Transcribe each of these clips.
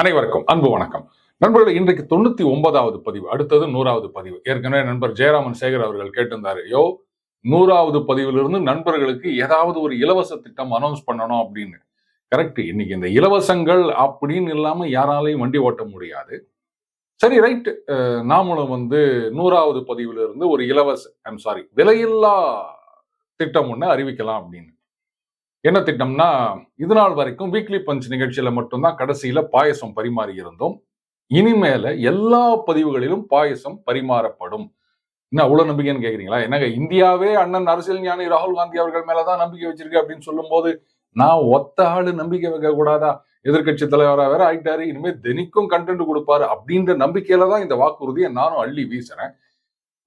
அனைவருக்கும் அன்பு வணக்கம். நண்பர்களே இன்றைக்கு தொண்ணூத்தி ஒன்பதாவது பதிவு அடுத்தது நூறாவது பதிவு. ஏற்கனவே நண்பர் ஜெயராமன் சேகர் அவர்கள் கேட்டிருந்தாரு யோ நூறாவது பதிவிலிருந்து நண்பர்களுக்கு ஏதாவது ஒரு இலவச திட்டம் அனௌன்ஸ் பண்ணணும் அப்படின்னு. கரெக்ட் இன்னைக்கு இந்த இலவசங்கள் அப்படின்னு இல்லாம யாராலையும் வண்டி ஓட்ட முடியாது. சரி ரைட் நாமளும் வந்து நூறாவது பதிவிலிருந்து ஒரு இலவச ஐம் சாரி விலையில்லா திட்டம் ஒன்று அறிவிக்கலாம் அப்படின்னு. என்ன திட்டம்னா இது நாள் வரைக்கும் வீக்லி பஞ்ச் நிகழ்ச்சியில மட்டும்தான் கடைசியில பாயசம் பரிமாறி இருந்தோம். இனிமேல எல்லா பதிவுகளிலும் பாயசம் பரிமாறப்படும். என்ன அவ்வளவு நம்பிக்கைன்னு கேக்குறீங்களா? என்னங்க இந்தியாவே அண்ணன் அரசியல் ஞானி ராகுல் காந்தி அவர்கள் மேலதான் நம்பிக்கை வச்சிருக்கு அப்படின்னு சொல்லும்போது நான் ஒத்த ஆளு நம்பிக்கை வைக்க கூடாதா? எதிர்கட்சி தலைவரா வேற ஆயிட்டாரு இனிமே தினிக்கும் கண்டென்ட் கொடுப்பாரு அப்படின்ற நம்பிக்கையில தான் இந்த வாக்குறுதியை நானும் அள்ளி வீசுறேன்.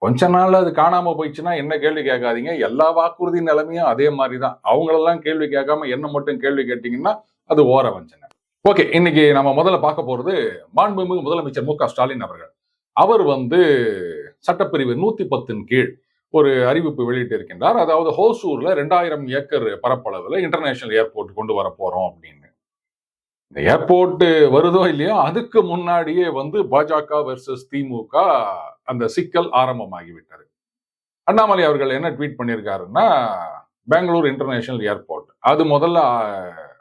கொஞ்ச நாள் அது காணாம போயிடுச்சுன்னா என்ன கேள்வி கேட்காதீங்க? எல்லா வாக்குறுதி நிலைமையும் அதே மாதிரி தான் அவங்களெல்லாம் கேள்வி கேட்காம என்ன மட்டும் கேள்வி கேட்டீங்கன்னா அது ஓர வஞ்சனை. ஓகே இன்னைக்கு நம்ம முதல்ல பார்க்க போறது மாண்புமிகு முதலமைச்சர் மு க ஸ்டாலின் அவர்கள். அவர் வந்து சட்டப்பிரிவு நூத்தி பத்தின் கீழ் ஒரு அறிவிப்பு வெளியிட்டு இருக்கின்றார் அதாவது ஹோசூர்ல ரெண்டாயிரம் ஏக்கர் பரப்பளவுல இன்டர்நேஷனல் ஏர்போர்ட் கொண்டு வர போறோம் அப்படின்னு. இந்த ஏர்போர்ட் வருதோ இல்லையோ அதுக்கு முன்னாடியே வந்து பாஜக வெர்சஸ் திமுக அந்த சிக்கல் ஆரம்பமாகிவிட்டது. அண்ணாமலை அவர்கள் என்ன ட்வீட் பண்ணியிருக்காருன்னா பெங்களூர் இன்டர்நேஷனல் ஏர்போர்ட். அது முதல்ல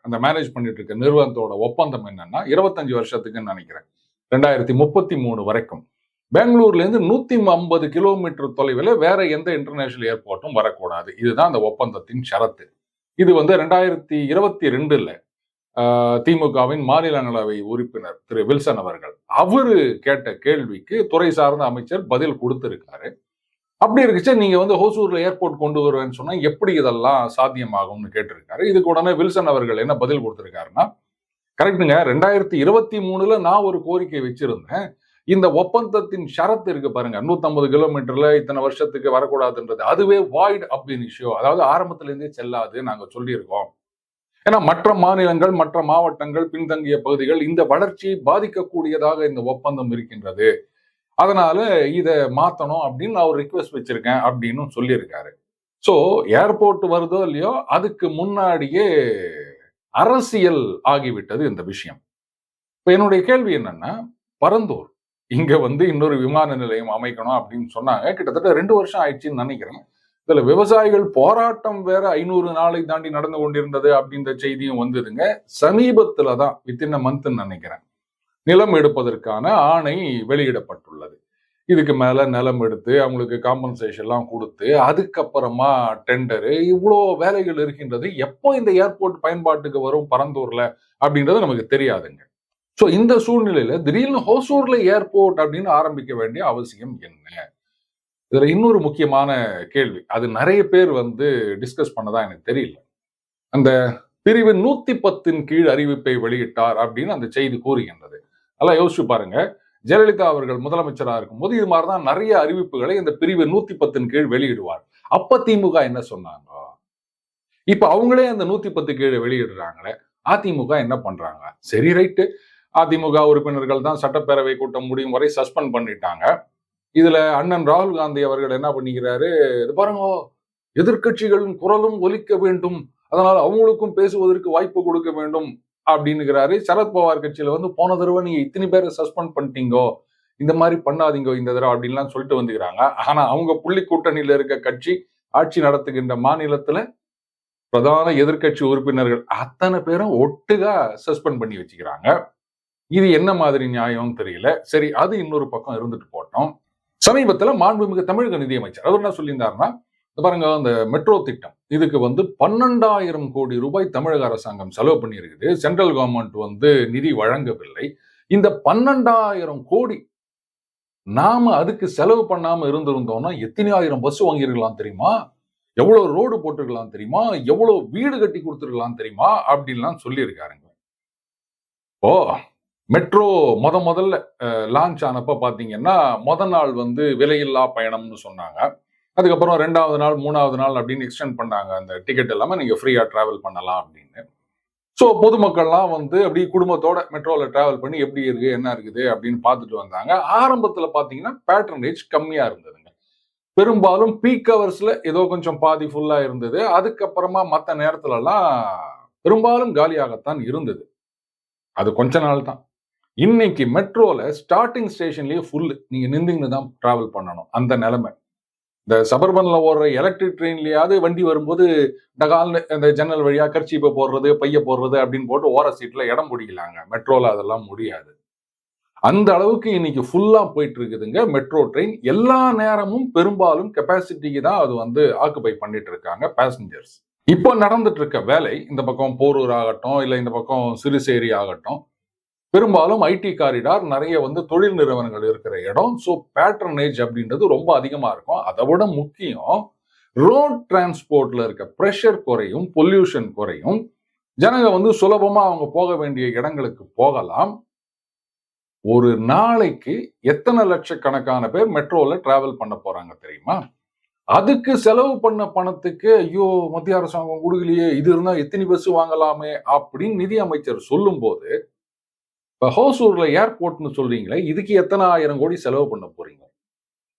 அந்த மேனேஜ் பண்ணிட்டு இருக்க நிறுவனத்தோட ஒப்பந்தம் என்னன்னா இருபத்தஞ்சு வருஷத்துக்குன்னு நினைக்கிறேன். ரெண்டாயிரத்தி முப்பத்தி மூணு வரைக்கும். பெங்களூர்ல இருந்து நூத்தி ஐம்பது கிலோமீட்டர் தொலைவில் வேற எந்த இன்டர்நேஷனல் ஏர்போர்ட்டும் வரக்கூடாது. இதுதான் அந்த ஒப்பந்தத்தின் ஷரத்து. இது வந்து ரெண்டாயிரத்தி இருபத்தி ரெண்டில் திமுகவின் மாநிலங்களவை உறுப்பினர் திரு. வில்சன் அவர்கள். அவரு கேட்ட கேள்விக்கு துறை சார்ந்த அமைச்சர் பதில் கொடுத்திருக்காரு. அப்படி இருக்குச்சு நீங்க வந்து ஹோசூர்ல ஏர்போர்ட் கொண்டு வருவேன்னு சொன்னா எப்படி இதெல்லாம் சாத்தியமாகும்னு கேட்டிருக்காரு. இதுக்கு உடனே வில்சன் அவர்கள் என்ன பதில் கொடுத்திருக்காருன்னா கரெக்டுங்க ரெண்டாயிரத்தி இருபத்தி மூணுல நான் ஒரு கோரிக்கை வச்சிருந்தேன். இந்த ஒப்பந்தத்தின் ஷரத்து இருக்கு பாருங்க 150 கிலோமீட்டர்ல இத்தனை வருஷத்துக்கு வரக்கூடாதுன்றது. அதுவே வாய்ட் அப்படின்னு இஷ்யூ அதாவது ஆரம்பத்துல இருந்தே செல்லாது நாங்க சொல்லியிருக்கோம். ஏன்னா மற்ற மாநிலங்கள் மற்ற மாவட்டங்கள் பின்தங்கிய பகுதிகள் இந்த வளர்ச்சியை பாதிக்கக்கூடியதாக இந்த ஒப்பந்தம் இருக்கின்றது. அதனால இதை மாத்தணும் அப்படின்னு நான் ஒரு ரிக்வெஸ்ட் வச்சிருக்கேன் அப்படின்னு சொல்லியிருக்காரு. ஸோ ஏர்போர்ட் வருதோ இல்லையோ அதுக்கு முன்னாடியே அரசியல் ஆகிவிட்டது இந்த விஷயம். இப்போ என்னுடைய கேள்வி என்னன்னா பரந்தூர் இங்க வந்து இன்னொரு விமான நிலையம் அமைக்கணும் அப்படின்னு சொன்னாங்க. கிட்டத்தட்ட ரெண்டு வருஷம் ஆயிடுச்சுன்னு நினைக்கிறேன். இதுல விவசாயிகள் போராட்டம் வேற ஐநூறு நாளை தாண்டி நடந்து கொண்டிருந்தது அப்படின்ற செய்தியும் வந்ததுங்க. சமீபத்துல தான் வித்தின் மந்த்னு நினைக்கிறேன். நிலம் எடுப்பதற்கான ஆணை வெளியிடப்பட்டுள்ளது. இதுக்கு மேல நிலம் எடுத்து அவங்களுக்கு காம்பன்சேஷன் எல்லாம் கொடுத்து அதுக்கப்புறமா டெண்டரு இவ்வளோ வேலைகள் இருக்கின்றது எப்போ இந்த ஏர்போர்ட் பயன்பாட்டுக்கு வரும் பரந்தூர்ல அப்படின்றது நமக்கு தெரியாதுங்க. ஸோ இந்த சூழ்நிலையில திடீர்னு ஹோசூர்ல ஏர்போர்ட் அப்படின்னு ஆரம்பிக்க வேண்டிய அவசியம் என்ன? இதுல இன்னொரு முக்கியமான கேள்வி. அது நிறைய பேர் வந்து டிஸ்கஸ் பண்ணதா எனக்கு தெரியல. அந்த பிரிவு நூத்தி பத்தின் கீழ் அறிவிப்பை வெளியிட்டார் அப்படின்னு அந்த செய்தி கூறுகின்றது. நல்லா யோசிச்சு பாருங்க. ஜெயலலிதா அவர்கள் முதலமைச்சராக இருக்கும்போது இது மாதிரிதான் நிறைய அறிவிப்புகளை இந்த பிரிவு நூத்தி பத்தின் கீழ் வெளியிடுவார். அப்ப திமுக என்ன சொன்னாங்க? இப்ப அவங்களே அந்த நூத்தி பத்து கீழே வெளியிடுறாங்களே. அதிமுக என்ன பண்றாங்க? சரி ரைட்டு. அதிமுக உறுப்பினர்கள் தான் சட்டப்பேரவை கூட்டம் முடியும் வரை சஸ்பெண்ட் பண்ணிட்டாங்க. இதுல அண்ணன் ராகுல் காந்தி அவர்கள் என்ன பண்ணிக்கிறாரு? இது பாருங்க எதிர்க்கட்சிகளின் குரலும் ஒலிக்க வேண்டும். அதனால அவங்களுக்கும் பேசுவதற்கு வாய்ப்பு கொடுக்க வேண்டும் அப்படின்னுகிறாரு. சரத்பவார் கட்சியில வந்து போன தடவை நீங்க இத்தனை பேரை சஸ்பெண்ட் பண்ணிட்டீங்கோ இந்த மாதிரி பண்ணாதீங்க இந்த தடவை அப்படின்லாம் சொல்லிட்டு வந்துக்கிறாங்க. ஆனா அவங்க புள்ளி கூட்டணியில இருக்க கட்சி ஆட்சி நடத்துகின்ற மாநிலத்துல பிரதான எதிர்க்கட்சி உறுப்பினர்கள் அத்தனை பேரும் ஒட்டுகா சஸ்பெண்ட் பண்ணி வச்சுக்கிறாங்க. இது என்ன மாதிரி நியாயம்னு தெரியல. சரி அது இன்னொரு பக்கம் இருந்துட்டு போட்டோம். சமீபத்துல மாண்புமிகு தமிழக நிதியமைச்சர். அவர் என்ன சொல்லியிருந்தாருன்னா பாருங்க அந்த மெட்ரோ திட்டம் இதுக்கு வந்து பன்னெண்டாயிரம் கோடி ரூபாய் தமிழக அரசாங்கம் செலவு பண்ணியிருக்குது. சென்ட்ரல் கவர்மெண்ட் வந்து நிதி வழங்கவில்லை. இந்த பன்னெண்டாயிரம் கோடி நாம அதுக்கு செலவு பண்ணாம இருந்திருந்தோம்னா எத்தனை ஆயிரம் பஸ் வாங்கியிருக்கலாம் தெரியுமா? எவ்வளவு ரோடு போட்டிருக்கலாம் தெரியுமா? எவ்வளவு வீடு கட்டி கொடுத்துருக்கலாம் தெரியுமா? அப்படின்லாம் சொல்லியிருக்காருங்க. ஓ மெட்ரோ முத முதல்ல லான்ச் ஆனப்போ பார்த்தீங்கன்னா முத நாள் வந்து விலையில்லா பயணம்னு சொன்னாங்க. அதுக்கப்புறம் ரெண்டாவது நாள் மூணாவது நாள் அப்படின்னு எக்ஸ்டெண்ட் பண்ணாங்க. அந்த டிக்கெட் இல்லாமல் நீங்கள் ஃப்ரீயாக ட்ராவல் பண்ணலாம் அப்படின்னு. ஸோ பொதுமக்கள்லாம் வந்து அப்படி குடும்பத்தோட மெட்ரோவில் ட்ராவல் பண்ணி எப்படி இருக்குது என்ன இருக்குது அப்படின்னு பார்த்துட்டு வந்தாங்க. ஆரம்பத்தில் பார்த்தீங்கன்னா பேட்டர்னேஜ் கம்மியாக இருந்ததுங்க. பெரும்பாலும் பீக் ஹவர்ஸில் ஏதோ கொஞ்சம் பாதி ஃபுல்லாக இருந்தது. அதுக்கப்புறமா மற்ற நேரத்துலலாம் பெரும்பாலும் காலியாகத்தான் இருந்தது. அது கொஞ்ச நாள் தான். இன்னைக்கு மெட்ரோல ஸ்டார்டிங் ஸ்டேஷன்லயே ஃபுல் நீங்க நின்றுங்கன்னு தான் டிராவல் பண்ணணும். அந்த நிலைமை. இந்த சபர்பன்ல ஓடுற எலக்ட்ரிக் ட்ரெயின்லயாவது வண்டி வரும்போது டகால்னு அந்த ஜன்னல் வழியா கர்ச்சீப்பை போடுறது பைய போடுறது அப்படின்னு போட்டு ஓர சீட்ல இடம் பிடிக்கலாங்க. மெட்ரோல அதெல்லாம் முடியாது. அந்த அளவுக்கு இன்னைக்கு ஃபுல்லா போயிட்டு இருக்குதுங்க மெட்ரோ ட்ரெயின் எல்லா நேரமும் பெரும்பாலும் கெப்பாசிட்டிக்கு தான் அது வந்து ஆக்குபை பண்ணிட்டு இருக்காங்க பேசஞ்சர்ஸ் இப்போ நடந்துட்டு இருக்க வேலை இந்த பக்கம் போரூர் ஆகட்டும் இல்லை இந்த பக்கம் சிறுசேரி ஆகட்டும் பெரும்பாலும் ஐடி காரிடார் நிறைய வந்து தொழில் நிறுவனங்கள் இருக்கிற இடம். ஸோ பேட்டர்னேஜ் அப்படின்றது ரொம்ப அதிகமா இருக்கும். அதை விட முக்கியம் ரோட் டிரான்ஸ்போர்ட்ல இருக்க ப்ரெஷர் குறையும் பொல்யூஷன் குறையும். ஜனங்க வந்து சுலபமா அவங்க போக வேண்டிய இடங்களுக்கு போகலாம். ஒரு நாளைக்கு எத்தனை லட்சக்கணக்கான பேர் மெட்ரோல டிராவல் பண்ண போறாங்க தெரியுமா? அதுக்கு செலவு பண்ண பணத்துக்கு ஐயோ மத்திய அரசாங்கம் கொடுக்கலையே இது இருந்தா எத்தனை பஸ் வாங்கலாமே அப்படின்னு நிதி அமைச்சர் சொல்லும்போது இப்போ ஹோசூரில் ஏர்போர்ட்னு சொல்றீங்களே இதுக்கு எத்தனை ஆயிரம் கோடி செலவு பண்ண போறீங்க?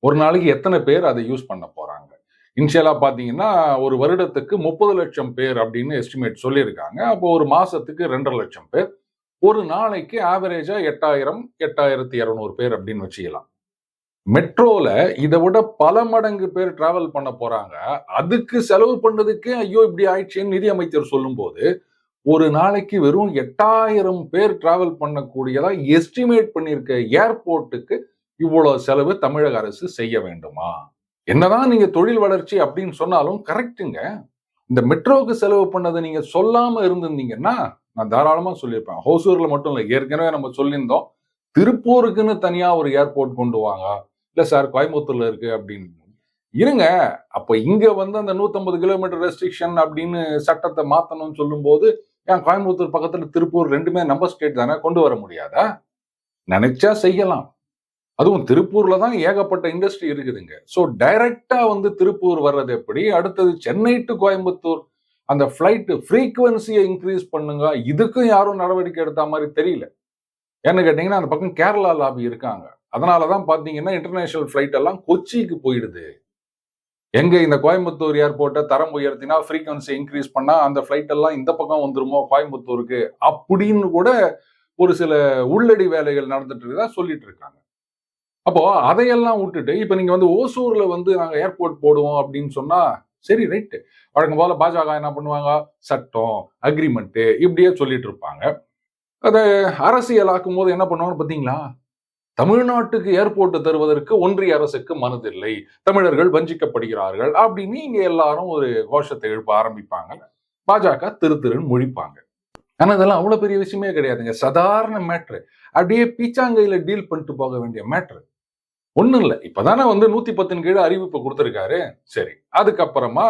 ஒரு நாளைக்கு எத்தனை பேர் அதை யூஸ் பண்ண போறாங்க? இன்ஷியலாக பார்த்தீங்கன்னா ஒரு வருடத்துக்கு முப்பது லட்சம் பேர் அப்படின்னு எஸ்டிமேட் சொல்லியிருக்காங்க. அப்போ ஒரு மாசத்துக்கு ரெண்டரை லட்சம் பேர். ஒரு நாளைக்கு ஆவரேஜா எட்டாயிரம் எட்டாயிரத்தி இரநூறு பேர் அப்படின்னு வச்சுக்கலாம். மெட்ரோல இதை விட பல மடங்கு பேர் டிராவல் பண்ண போறாங்க. அதுக்கு செலவு பண்ணதுக்கு ஐயோ இப்படி ஆயிடுச்சுன்னு நிதி அமைச்சர் சொல்லும்போது ஒரு நாளைக்கு வெறும் எட்டாயிரம் பேர் டிராவல் பண்ணக்கூடியதா எஸ்டிமேட் பண்ணியிருக்க ஏர்போர்ட்டுக்கு இவ்வளவு செலவு தமிழக அரசு செய்ய வேண்டுமா? என்னதான் நீங்க தொழில் வளர்ச்சி அப்படின்னு சொன்னாலும் கரெக்டுங்க இந்த மெட்ரோவுக்கு செலவு பண்ணதை நீங்க சொல்லாம இருந்திருந்தீங்கன்னா நான் தாராளமா சொல்லியிருப்பேன். ஹோசூர்ல மட்டும் இல்லை ஏற்கனவே நம்ம சொல்லியிருந்தோம். திருப்பூருக்குன்னு தனியா ஒரு ஏர்போர்ட் கொண்டு வாங்க. இல்ல சார் கோயம்புத்தூர்ல இருக்கு அப்படின்னு. இருங்க அப்ப இங்க வந்து அந்த 150 கிலோமீட்டர் ரெஸ்ட்ரிக்ஷன் அப்படின்னு சட்டத்தை மாத்தணும்னு சொல்லும்போது ஏன் கோயம்புத்தூர் பக்கத்துல திருப்பூர் ரெண்டுமே நம்ம ஸ்டேட் தானே? கொண்டு வர முடியாதா? நினைச்சா செய்யலாம். அதுவும் திருப்பூர்ல தான் ஏகப்பட்ட இண்டஸ்ட்ரி இருக்குதுங்க. ஸோ டைரக்டா வந்து திருப்பூர் வர்றது எப்படி? அடுத்தது சென்னை டு கோயம்புத்தூர். அந்த ஃப்ளைட்டு ஃப்ரீக்குவன்சியை இன்க்ரீஸ் பண்ணுங்க. இதுக்கும் யாரும் நடவடிக்கை எடுத்த மாதிரி தெரியல. ஏன்னு கேட்டீங்கன்னா அந்த பக்கம் கேரளா லாபி இருக்காங்க. அதனாலதான் பாத்தீங்கன்னா இன்டர்நேஷனல் ஃப்ளைட் எல்லாம் கொச்சிக்கு போயிடுது. எங்க இந்த கோயம்புத்தூர் ஏர்போர்ட்டை தரம் உயர்த்தினா ஃப்ரீக்வன்சி இன்க்ரீஸ் பண்ணா அந்த ஃபிளைட் எல்லாம் இந்த பக்கம் வந்துருமோ கோயம்புத்தூருக்கு? அப்படின்னு கூட ஒரு சில உள்ளடி வேலைகள் நடந்துட்டு இருக்கதா சொல்லிட்டு இருக்காங்க. அப்போ அதையெல்லாம் விட்டுட்டு இப்போ நீங்க வந்து ஓசூர்ல வந்து நாங்க ஏர்போர்ட் போடுவோம் அப்படின்னு சொன்னா சரி ரைட்டு வழக்கம் போல பாஜக என்ன பண்ணுவாங்க? சட்டம் அக்ரிமெண்ட்டு இப்படியே சொல்லிட்டு இருப்பாங்க. அதை அரசியலாக்கும் போது என்ன பண்ணுவாங்க? பார்த்தீங்களா தமிழ்நாட்டுக்கு ஏர்போர்ட் தருவதற்கு ஒன்றிய அரசுக்கு மனதில்லை. தமிழர்கள் வஞ்சிக்கப்படுகிறார்கள் அப்படின்னு இங்க எல்லாரும் ஒரு கோஷத்தை எழுப்ப ஆரம்பிப்பாங்க. பாஜக திரு திருன்னு முழிப்பாங்க. ஆனா இதெல்லாம் அவ்வளவு பெரிய விஷயமே கிடையாதுங்க. சாதாரண மேட்ரு அப்படியே பீச்சாங்கையில டீல் பண்ணிட்டு போக வேண்டிய மேட்ரு ஒண்ணும் இல்லை. இப்பதானே வந்து நூத்தி பத்தின் கீழே அறிவிப்பு கொடுத்திருக்காரு. சரி அதுக்கப்புறமா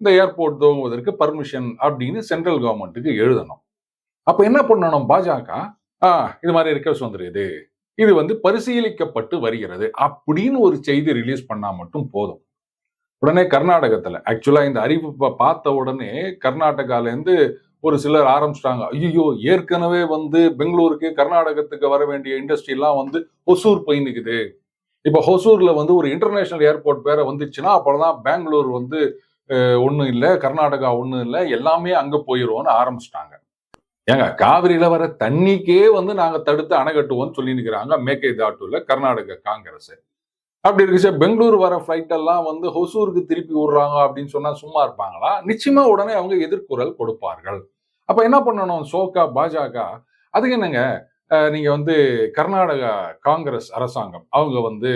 இந்த ஏர்போர்ட் துவங்குவதற்கு பர்மிஷன் அப்படின்னு சென்ட்ரல் கவர்மெண்ட்டுக்கு எழுதணும். அப்ப என்ன பண்ணணும் பாஜக? ஆ இது மாதிரி ரிக்வஸ்ட் வந்துருக்குது. இது வந்து பரிசீலிக்கப்பட்டு வருகிறது. அப்படின்னு ஒரு செய்தி ரிலீஸ் பண்ணா மட்டும் போதும். உடனே கர்நாடகத்துல ஆக்சுவலா இந்த அறிவிப்பை பார்த்த உடனே கர்நாடகால இருந்து ஒரு சிலர் ஆரம்பிச்சிட்டாங்க. ஐயோ ஏற்கனவே வந்து பெங்களூருக்கு கர்நாடகத்துக்கு வர வேண்டிய இண்டஸ்ட்ரிலாம் வந்து ஒசூர் பயணிக்குது இப்போ ஹொசூர்ல வந்து ஒரு இன்டர்நேஷனல் ஏர்போர்ட் பேரை வந்துச்சுன்னா அப்புறம்தான் பெங்களூர் வந்து ஒன்றும் இல்லை கர்நாடகா ஒன்றும் இல்லை எல்லாமே அங்கே போயிடுவோம்னு ஆரம்பிச்சிட்டாங்க. ஏங்க காவிரியில வர தண்ணிக்கே வந்து நாங்க தடுத்து அணை கட்டுவோம்னு சொல்லி நிற்கிறாங்க மேக்கே தாட்டுல கர்நாடக காங்கிரஸ். அப்படி இருக்கு சார் பெங்களூர் வர ஃப்ளைட் எல்லாம் வந்து ஹொசூருக்கு திருப்பி விடுறாங்க அப்படின்னு சொன்னா சும்மா இருப்பாங்களா? நிச்சயமா உடனே அவங்க எதிர்குரல் கொடுப்பார்கள். அப்ப என்ன பண்ணணும்? சோகா பாஜக அதுக்கு என்னங்க? நீங்க வந்து கர்நாடகா காங்கிரஸ் அரசாங்கம் அவங்க வந்து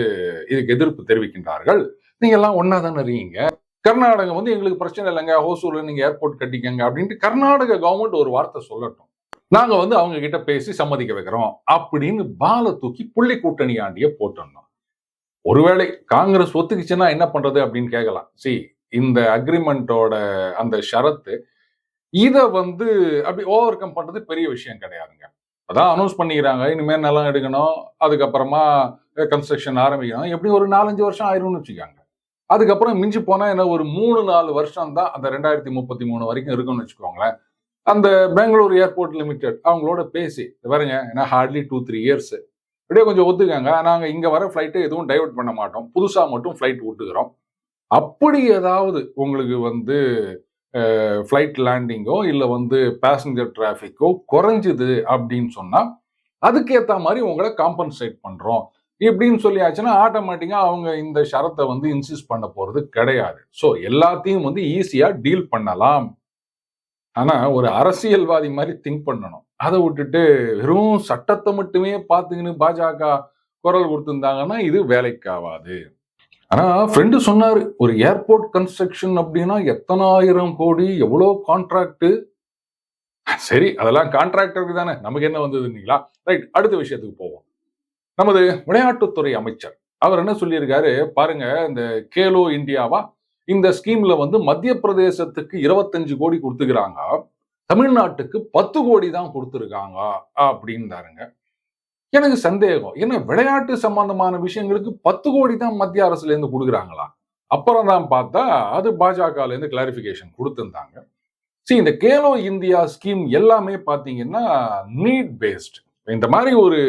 இதுக்கு எதிர்ப்பு தெரிவிக்கின்றார்கள். நீங்க எல்லாம் ஒன்னா தானே இருக்கீங்க? கர்நாடகம் வந்து எங்களுக்கு பிரச்சனை இல்லைங்க. ஹோசூர்ல நீங்க ஏர்போர்ட் கட்டிக்கங்க அப்படின்ட்டு கர்நாடக கவர்மெண்ட் ஒரு வார்த்தை சொல்லட்டும். நாங்க வந்து அவங்க கிட்ட பேசி சம்மதிக்க வைக்கிறோம் அப்படின்னு பால தூக்கி புள்ளி கூட்டணி ஆண்டிய போட்டோம் ஒருவேளை காங்கிரஸ் ஒத்துக்குச்சுன்னா என்ன பண்றது அப்படின்னு கேட்கலாம். சி இந்த அக்ரிமெண்டோட அந்த ஷரத்து இதை வந்து அப்படி ஓவர் கம் பண்றது பெரிய விஷயம் கிடையாதுங்க. அதான் அனௌன்ஸ் பண்ணிக்கிறாங்க. இனிமேல் நிலம் எடுக்கணும். அதுக்கப்புறமா கன்ஸ்ட்ரக்ஷன் ஆரம்பிக்கணும். எப்படி ஒரு நாலஞ்சு வருஷம் ஆயிரும்னு வச்சுக்காங்க. அதுக்கப்புறம் மிஞ்சி போனால் என்ன ஒரு மூணு நாலு வருஷம் தான் அந்த ரெண்டாயிரத்தி முப்பத்தி மூணு வரைக்கும் இருக்கும்னு வச்சுக்கோங்களேன். அந்த பெங்களூர் ஏர்போர்ட் லிமிடெட் அவங்களோட பேசி பாருங்க ஏன்னா ஹார்ட்லி டூ த்ரீ இயர்ஸ் அப்படியே கொஞ்சம் ஒத்துக்காங்க நாங்கள் இங்கே வர ஃப்ளைட்டு எதுவும் டைவெர்ட் பண்ண மாட்டோம். புதுசாக மட்டும் ஃப்ளைட் விட்டுக்கிறோம் அப்படி ஏதாவது உங்களுக்கு வந்து ஃப்ளைட் லேண்டிங்கோ இல்லை வந்து பேசஞ்சர் டிராஃபிக்கோ குறைஞ்சிது அப்படின்னு சொன்னால் அதுக்கேற்ற மாதிரி உங்களை காம்பன்சேட் பண்ணுறோம் இப்படின்னு சொல்லியாச்சுன்னா ஆட்டோமேட்டிக்காக அவங்க இந்த ஷரத்தை வந்து இன்சிஸ்ட் பண்ண போகிறது கிடையாது. ஸோ எல்லாத்தையும் வந்து ஈஸியாக டீல் பண்ணலாம். ஆனால் ஒரு அரசியல்வாதி மாதிரி திங்க் பண்ணணும். அதை விட்டுட்டு வெறும் சட்டத்தை மட்டுமே பார்த்துக்கின்னு பாஜக குரல் கொடுத்துருந்தாங்கன்னா இது வேலைக்காவாது ஆனா ஃப்ரெண்டு சொன்னாரு ஒரு ஏர்போர்ட் கன்ஸ்ட்ரக்ஷன் அப்படின்னா எத்தனாயிரம் கோடி எவ்வளோ கான்ட்ராக்ட் சரி அதெல்லாம் கான்ட்ராக்டருக்கு தானே. நமக்கு என்ன வந்ததுன்னீங்களா? ரைட் அடுத்த விஷயத்துக்கு போவோம். நமது விளையாட்டுத்துறை அமைச்சர். அவர் என்ன சொல்லியிருக்காரு? பாருங்க இந்த கேலோ இந்தியாவா? இந்த ஸ்கீம்ல வந்து மத்திய பிரதேசத்துக்கு இருபத்தஞ்சு கோடி கொடுத்துக்கிறாங்க. தமிழ்நாட்டுக்கு பத்து கோடி தான் கொடுத்துருக்காங்க அப்படின்னாருங்க எனக்கு சந்தேகம் என்ன விளையாட்டு சம்பந்தமான விஷயங்களுக்கு பத்து கோடி தான் மத்திய அரசுல இருந்து கொடுக்குறாங்களா? அப்புறம் தான் பார்த்தா அது பாஜகல இருந்து கிளாரிபிகேஷன் கொடுத்துருந்தாங்க. சரி இந்த கேலோ இந்தியா ஸ்கீம் எல்லாமே பார்த்தீங்கன்னா நீட் பேஸ்ட் இந்த மாதிரி ஒரு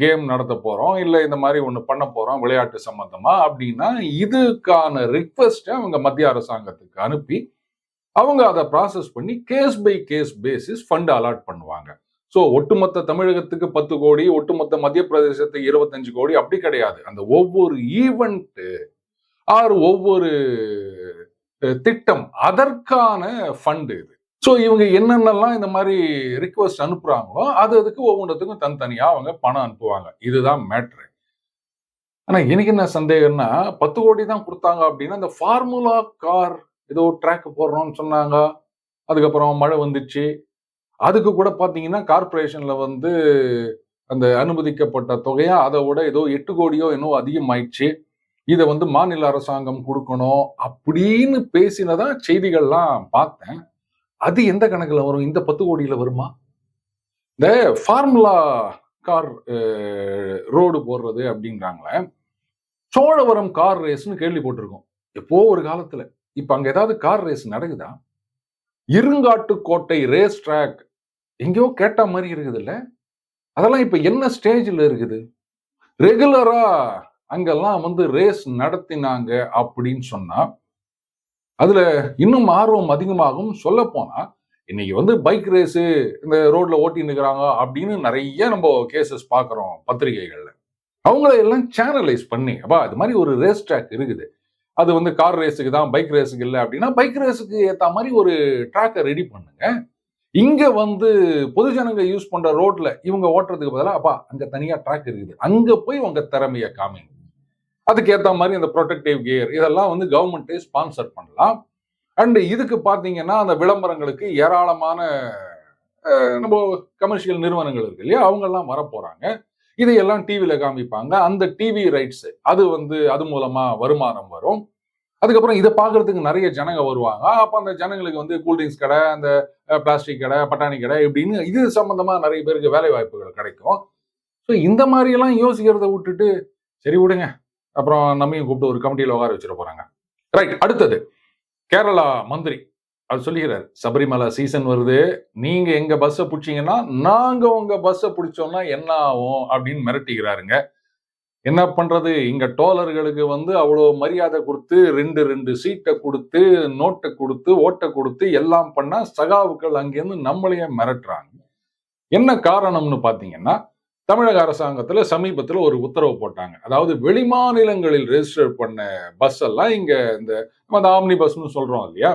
கேம் நடத்த போகிறோம் இல்லை இந்த மாதிரி ஒன்று பண்ண போகிறோம் விளையாட்டு சம்மந்தமாக அப்படின்னா இதுக்கான ரிக்வெஸ்ட்டை அவங்க மத்திய அரசாங்கத்துக்கு அனுப்பி அவங்க அதை ப்ராசஸ் பண்ணி case by case basis fund allot பண்ணுவாங்க. ஸோ ஒட்டுமொத்த தமிழகத்துக்கு பத்து கோடி ஒட்டுமொத்த மத்திய பிரதேசத்துக்கு இருபத்தஞ்சு கோடி அப்படி கிடையாது. அந்த ஒவ்வொரு ஈவெண்ட்டு ஆர் ஒவ்வொரு திட்டம் அதற்கான ஃபண்டு இது. ஸோ இவங்க என்னென்னலாம் இந்த மாதிரி ரிக்வஸ்ட் அனுப்புகிறாங்களோ அது அதுக்கு ஒவ்வொன்றத்துக்கும் தனித்தனியாக அவங்க பணம் அனுப்புவாங்க. இதுதான் மேட்ரு ஆனால் எனக்கு என்ன சந்தேகம்னா பத்து கோடி தான் கொடுத்தாங்க அப்படின்னா இந்த ஃபார்முலா கார் ஏதோ ட்ராக் போடுறோம்னு சொன்னாங்க. அதுக்கப்புறம் மழை வந்துச்சு. அதுக்கு கூட பார்த்தீங்கன்னா கார்பரேஷனில் வந்து அந்த அனுமதிக்கப்பட்ட தொகையா அதை விட ஏதோ எட்டு கோடியோ என்னவோ அதிகமாயிடுச்சு. இதை வந்து மாநில அரசாங்கம் கொடுக்கணும் அப்படின்னு பேசினதான் செய்திகள்லாம் பார்த்தேன். அது எந்த கணக்கில் வரும்? இந்த பத்து கோடியில் வருமா? இந்த ஃபார்முலா கார் ரோடு போடுறது அப்படின்றாங்களே சோழவரம் கார் ரேஸ்னு கேள்விப்பட்டிருக்கோம் எப்போ ஒரு காலத்தில். இப்போ அங்கே ஏதாவது கார் ரேஸ் நடக்குதா? இருங்காட்டுக்கோட்டை ரேஸ் ட்ராக் எங்கேயோ கேட்ட மாதிரி இருக்குது இல்லை அதெல்லாம் இப்போ என்ன ஸ்டேஜில் இருக்குது? ரெகுலராக அங்கெல்லாம் வந்து ரேஸ் நடத்தினாங்க அப்படின்னு சொன்னால் அதில் இன்னும் ஆர்வம் அதிகமாகும். சொல்ல போனா இன்னைக்கு வந்து பைக் ரேஸு இந்த ரோட்டில் ஓட்டி நிற்கிறாங்க அப்படின்னு நிறைய நம்ம கேசஸ் பார்க்குறோம் பத்திரிகைகளில். அவங்கள எல்லாம் சேனலைஸ் பண்ணி அப்பா இது மாதிரி ஒரு ரேஸ் ட்ராக் இருக்குது. அது வந்து கார் ரேஸுக்கு தான் பைக் ரேஸுக்கு இல்லை அப்படின்னா பைக் ரேஸுக்கு ஏற்ற மாதிரி ஒரு ட்ராக்கை ரெடி பண்ணுங்க. இங்கே வந்து பொதுஜனங்க யூஸ் பண்ணுற ரோட்டில் இவங்க ஓட்டுறதுக்கு பதிலாக அப்பா அங்கே தனியாக ட்ராக் இருக்குது. அங்கே போய் உங்கள் திறமையை காமிங்க. அதுக்கேற்ற மாதிரி அந்த ப்ரொடெக்டிவ் கியர் இதெல்லாம் வந்து கவர்மெண்ட்டே ஸ்பான்சர் பண்ணலாம். அண்ட் இதுக்கு பார்த்தீங்கன்னா அந்த விளம்பரங்களுக்கு ஏராளமான நம்ம கமர்ஷியல் நிறுவனங்கள் இருக்கு இல்லையா? அவங்கெல்லாம் வரப்போகிறாங்க இதையெல்லாம் டிவியில் காமிப்பாங்க. அந்த டிவி ரைட்ஸு அது வந்து அது மூலமாக வருமானம் வரும். அதுக்கப்புறம் இதை பார்க்கறதுக்கு நிறைய ஜனங்க வருவாங்க. அப்போ அந்த ஜனங்களுக்கு வந்து கூல்ட்ரிங்க்ஸ் கடை அந்த பிளாஸ்டிக் கடை பட்டாணி கடை இப்படின்னு இது சம்மந்தமாக நிறைய பேருக்கு வேலை வாய்ப்புகள் கிடைக்கும். ஸோ இந்த மாதிரியெல்லாம் யோசிக்கிறத விட்டுட்டு சரி விடுங்க. அப்புறம் நம்மையும் கூப்பிட்டு ஒரு கமிட்டியில் உட்கார வச்சிட போறாங்க. ரைட் அடுத்தது. கேரளா மந்திரி அது சொல்லிக்கிறார் சபரிமலை சீசன் வருது. நீங்க எங்க பஸ்ஸை பிடிச்சீங்கன்னா நாங்க உங்க பஸ்ஸை பிடிச்சோம்னா என்ன ஆகும்? அப்படின்னு மிரட்டிக்கிறாருங்க என்ன பண்றது? இங்க டோலர்களுக்கு வந்து அவ்வளோ மரியாதை கொடுத்து ரெண்டு ரெண்டு சீட்டை கொடுத்து நோட்டை கொடுத்து ஓட்டை கொடுத்து எல்லாம் பண்ணா சகாவுக்கள் அங்கேருந்து நம்மளையே மிரட்டுறாங்க. என்ன காரணம்னு பார்த்தீங்கன்னா தமிழக அரசாங்கத்தில் சமீபத்தில் ஒரு உத்தரவு போட்டாங்க. அதாவது வெளிமாநிலங்களில் ரெஜிஸ்டர் பண்ண பஸ் எல்லாம் இங்கே இந்த நம்ம அந்த ஆம்னி பஸ்ன்னு சொல்கிறோம் இல்லையா?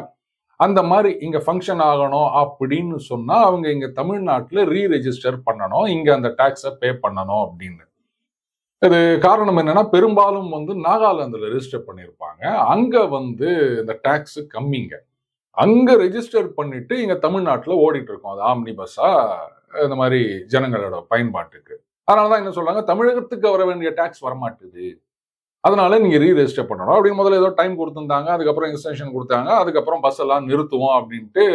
அந்த மாதிரி இங்கே ஃபங்க்ஷன் ஆகணும் அப்படின்னு சொன்னால் அவங்க இங்கே தமிழ்நாட்டில் ரீ ரெஜிஸ்டர் பண்ணணும். இங்கே அந்த டேக்ஸை பே பண்ணணும் அப்படின்னு. இது காரணம் என்னன்னா பெரும்பாலும் வந்து நாகாலாந்தில் ரெஜிஸ்டர் பண்ணியிருப்பாங்க அங்கே வந்து இந்த டாக்ஸ் கம்மிங்க அங்கே ரெஜிஸ்டர் பண்ணிட்டு இங்கே தமிழ்நாட்டில் ஓடிட்டு இருக்கோம். அது ஆம்னி பஸ்ஸாக இந்த மாதிரி ஜனங்களோட பயன்பாட்டுக்கு. அதனால தான் என்ன சொல்றாங்க தமிழகத்துக்கு வர வேண்டிய டேக்ஸ் வரமாட்டுது. அதனால நீங்க ரீ ரெஜிஸ்டர் பண்ணணும். அப்படின்னு முதல்ல ஏதோ டைம் கொடுத்துருந்தாங்க. அதுக்கப்புறம் எக்ஸ்டென்ஷன் கொடுத்தாங்க. அதுக்கப்புறம் பஸ் எல்லாம் நிறுத்துவோம் அப்படின்ட்டு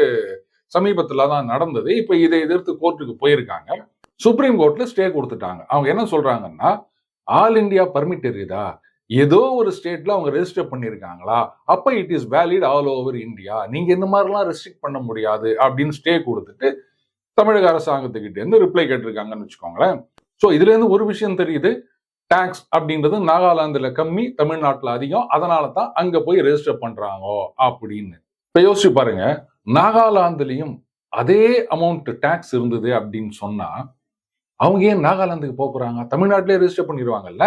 சமீபத்துல தான் நடந்தது. இப்போ இதை எதிர்த்து கோர்ட்டுக்கு போயிருக்காங்க. சுப்ரீம் கோர்ட்ல ஸ்டே கொடுத்துட்டாங்க. அவங்க என்ன சொல்றாங்கன்னா ஆல் இண்டியா பர்மிட் இருக்குதா ஏதோ ஒரு ஸ்டேட்ல அவங்க ரெஜிஸ்டர் பண்ணியிருக்காங்களா? அப்ப it is valid all over India நீங்க இந்த மாதிரிலாம் ரெஸ்ட்ரிக்ட் பண்ண முடியாது. அப்படின்னு ஸ்டே கொடுத்துட்டு தமிழக அரசாங்கத்துக்கிட்ட இருந்து ரிப்ளை கேட்டிருக்காங்கன்னு வச்சுக்கோங்களேன். ஸோ இதுல இருந்து ஒரு விஷயம் தெரியுது. டாக்ஸ் அப்படின்றது நாகாலாந்துல கம்மி தமிழ்நாட்டில் அதிகம். அதனால தான் அங்க போய் ரெஜிஸ்டர் பண்றாங்க அப்படின்னு. இப்ப யோசிச்சு பாருங்க. நாகாலாந்துலயும் அதே அமௌண்ட் டாக்ஸ் இருந்தது அப்படின்னு சொன்னா அவங்க ஏன் நாகாலாந்துக்கு போக போறாங்க தமிழ்நாட்டிலே ரெஜிஸ்டர் பண்ணிடுவாங்கல்ல?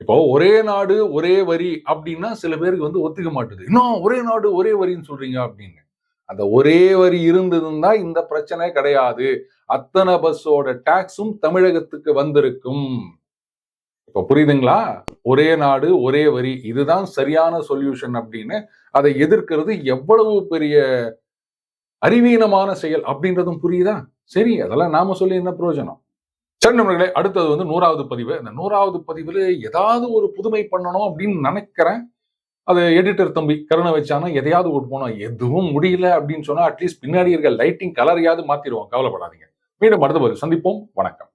இப்போ ஒரே நாடு ஒரே வரி அப்படின்னா சில பேருக்கு வந்து ஒத்துக்க மாட்டுது. இன்னும் ஒரே நாடு ஒரே வரின்னு சொல்றீங்க அப்படின்னு. அந்த ஒரே வரி இருந்ததுன்னா இந்த பிரச்சனை கிடையாது. அத்தனை பஸ்ஸோட டாக்ஸும் தமிழகத்துக்கு வந்திருக்கும். இப்ப புரியுதுங்களா? ஒரே நாடு ஒரே வரி. இதுதான் சரியான சொல்யூஷன் அப்படின்னு அதை எதிர்க்கிறது எவ்வளவு பெரிய அறிவீனமான செயல் அப்படின்றதும் புரியுதா? சரி அதெல்லாம் நாம சொல்லி என்ன பிரயோஜனம்? சரி நண்பர்களே அடுத்தது வந்து நூறாவது பதிவு. இந்த நூறாவது பதிவுல ஏதாவது ஒரு புதுமை பண்ணணும் அப்படின்னு நினைக்கிறேன். அது எடிட்டர் தம்பி கருணை வச்சானா எதையாவது ஓட்டு போனோம் எதுவும் முடியல அப்படின்னு சொன்னா அட்லீஸ்ட் பின்னாடி இருக்க லைட்டிங் கலரையாவது மாத்திடுவோம். கவலைப்படாதீங்க. மீண்டும் அடுத்த பதிவு சந்திப்போம். வணக்கம்.